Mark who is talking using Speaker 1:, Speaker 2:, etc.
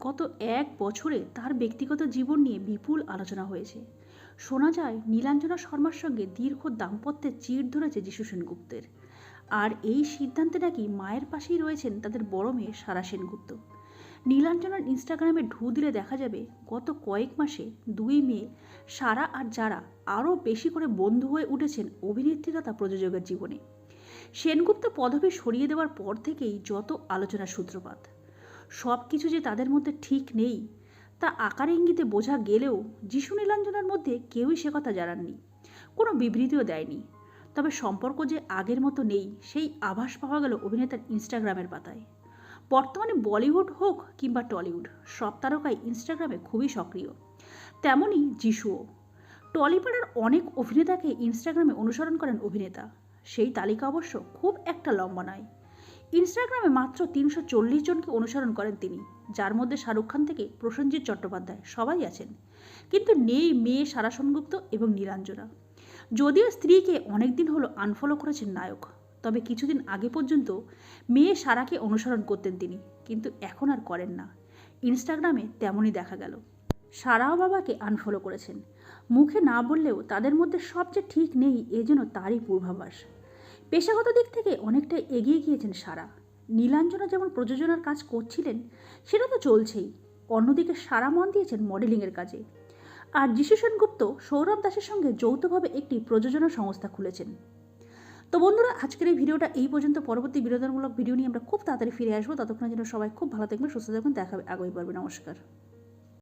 Speaker 1: গত এক বছরে তার ব্যক্তিগত জীবন নিয়ে বিপুল আলোচনা হয়েছে। শোনা যায়, নীলাঞ্জনা শর্মার সঙ্গে দীর্ঘ দাম্পত্যের চির ধরেছে যিশু সেনগুপ্তের। আর এই সিদ্ধান্তে নাকি মায়ের পাশেই রয়েছেন তাদের বড় মেয়ে সারা সেনগুপ্ত। নীলাঞ্জনার ইনস্টাগ্রামে ঢু দিলে দেখা যাবে, গত কয়েক মাসে দুই মেয়ে, সারা আর যারা, আরও বেশি করে বন্ধু হয়ে উঠেছেন অভিনেত্রী তথা প্রযোজকের জীবনে। সেনগুপ্ত পদবি সরিয়ে দেওয়ার পর থেকেই যত আলোচনার সূত্রপাত। সব কিছু যে তাদের মধ্যে ঠিক নেই, তা আকার ইঙ্গিতে বোঝা গেলেও যিশু নীলাঞ্জনার মধ্যে কেউই সে কথা জানাননি, কোনো বিবৃতিও দেয়নি। তবে সম্পর্ক যে আগের মতো নেই, সেই আভাস পাওয়া গেল অভিনেতার ইনস্টাগ্রামের পাতায়। বর্তমানে বলিউড হোক কিংবা টলিউড, সব তারকাই ইনস্টাগ্রামে খুবই সক্রিয়। তেমনই যিশুও। টলিপাড়ার অনেক অভিনেতাকে ইনস্টাগ্রামে অনুসরণ করেন অভিনেতা। সেই তালিকা অবশ্য খুব একটা লম্বা নয়। ইনস্টাগ্রামে মাত্র তিনশো চল্লিশ জনকে অনুসরণ করেন তিনি, যার মধ্যে শাহরুখ খান থেকে প্রসেনজিৎ চট্টোপাধ্যায় সবাই আছেন। কিন্তু নেই মেয়ে সারা সেনগুপ্ত এবং নীলাঞ্জনা। যদিও স্ত্রীকে অনেকদিন হলো আনফলো করেছেন নায়ক, তবে কিছুদিন আগে পর্যন্ত মেয়ে সারাকে অনুসরণ করতেন তিনি, কিন্তু এখন আর করেন না। ইনস্টাগ্রামে তেমনই দেখা গেল। সারাও বাবাকে আনফলো করেছেন। মুখে না বললেও তাদের মধ্যে সবচেয়ে ঠিক নেই এ যেন তারই পূর্বাভাস। পেশাগত দিক থেকে অনেকটা এগিয়ে গিয়েছেন সারা। নীলাঞ্জনা যেমন প্রযোজনার কাজ করছিলেন, সেটা তো চলছেই। অন্যদিকে সারা মন দিয়েছেন মডেলিংয়ের কাজে। আর যিশু সেনগুপ্ত সৌরভ দাসের সঙ্গে যৌথভাবে একটি প্রযোজনা সংস্থা খুলেছেন। তো বন্ধুরা, আজকের এই ভিডিওটা এই পর্যন্ত। পরবর্তী বিনোদনমূলক ভিডিও নিয়ে আমরা খুব তাড়াতাড়ি ফিরে আসব। ততক্ষণের জন্য সবাই খুব ভালো থাকবেন, সুস্থ থাকবেন। দেখা আগামী পর্বে। নমস্কার।